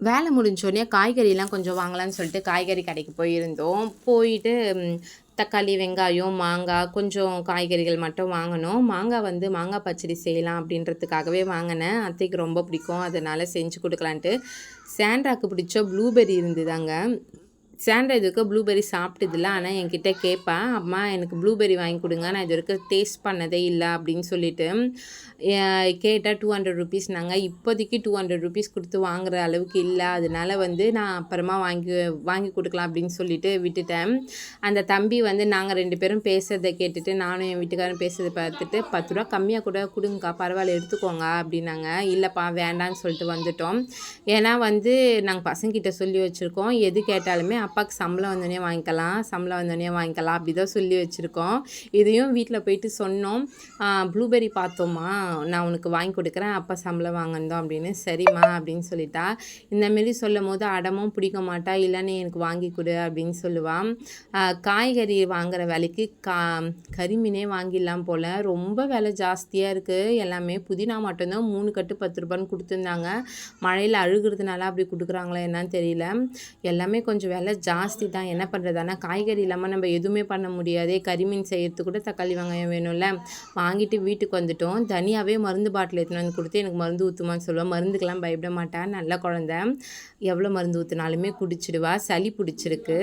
வேலை முடிஞ்சோடனே காய்கறிலாம் கொஞ்சம் வாங்கலாம்னு சொல்லிட்டு காய்கறி கடைக்கு போயிருந்தோம். போயிட்டு தக்காளி வெங்காயம் மாங்காய் கொஞ்சம் காய்கறிகள் மட்டும் வாங்கினோம். மாங்காய் வந்து மாங்காய் பச்சடி செய்யலாம் அப்படின்றதுக்காகவே வாங்கினேன். அத்தைக்கு ரொம்ப பிடிக்கும். அதனால் செஞ்சு கொடுக்கலான்ட்டு. சாண்ட்ராக்கு பிடிச்ச ப்ளூபெர்ரி இருந்ததாங்க சாண்ட்ரா இது வரைக்கும் ப்ளூபெர்ரி சாப்பிட்டதில்ல. ஆனால் என்கிட்ட கேட்பேன் அம்மா எனக்கு ப்ளூபெர்ரி வாங்கி கொடுங்க. நான் இது வரைக்கும் டேஸ்ட் பண்ணதே இல்லை அப்படின்னு சொல்லிட்டு கேட்டால் டூ ஹண்ட்ரட் ருபீஸ் நாங்கள் இப்போதைக்கு டூ ஹண்ட்ரட் ருபீஸ் கொடுத்து வாங்குற அளவுக்கு இல்லை. அதனால வந்து நான் அப்புறமா வாங்கி வாங்கி கொடுக்கலாம் அப்படின்னு சொல்லிட்டு விட்டுட்டேன். அந்த தம்பி வந்து நாங்கள் ரெண்டு பேரும் பேசுகிறதை கேட்டுட்டு நானும் என் வீட்டுக்காரரும் பேசுறதை பார்த்துட்டு பத்து ரூபா கம்மியாக கூட கொடுங்கக்கா பரவாயில்ல எடுத்துக்கோங்க அப்படின்னாங்க. இல்லைப்பா வேண்டான்னு சொல்லிட்டு வந்துட்டோம். ஏன்னா வந்து நாங்கள் பசங்கிட்ட சொல்லி வச்சுருக்கோம். எது கேட்டாலுமே அப்பாவுக்கு சம்பளம் வந்தோடனே வாங்கிக்கலாம் சம்பளம் வந்தோடனே வாங்கிக்கலாம் அப்படி தான் சொல்லி வச்சுருக்கோம். இதையும் வீட்டில் போயிட்டு சொன்னோம். ப்ளூபெர்ரி பார்த்தோமா நான் உனக்கு வாங்கி கொடுக்குறேன் அப்பா சம்பளம் வாங்கினோம் அப்படின்னு. சரிம்மா அப்படின்னு சொல்லிட்டா. இந்தமாரி சொல்லும் போது அடமும் பிடிக்க மாட்டா இல்லைன்னு எனக்கு வாங்கி கொடு அப்படின்னு சொல்லுவான் காய்கறி வாங்குற விலைக்கு கா கறிமீனே வாங்கிடலாம் போல். ரொம்ப விலை ஜாஸ்தியாக இருக்குது எல்லாமே புதினா மட்டும்தான் மூணு கட்டு பத்து ரூபான்னு கொடுத்துருந்தாங்க. மழையில் அழுகிறதுனால அப்படி கொடுக்குறாங்களா என்னன்னு தெரியல. எல்லாமே கொஞ்சம் விலை ஜாஸ்தி தான். என்ன பண்ணுறது ஆனால் காய்கறி இல்லாமல் நம்ம எதுவுமே பண்ண முடியாதே. கறிமீன் செய்யறதுக்கு கூட தக்காளி வெங்காயம் வேணும்ல. வாங்கிட்டு வீட்டுக்கு வந்துட்டோம். தனியாகவே மருந்து பாட்டில் எடுத்துன்னு வந்து கொடுத்து எனக்கு மருந்து ஊற்றுமான்னு சொல்லுவாள் மருந்துக்கெல்லாம் பயப்பட மாட்டேன் நல்ல குழந்த. எவ்வளோ மருந்து ஊற்றினாலுமே குடிச்சிடுவா. சளி பிடிச்சிருக்கு.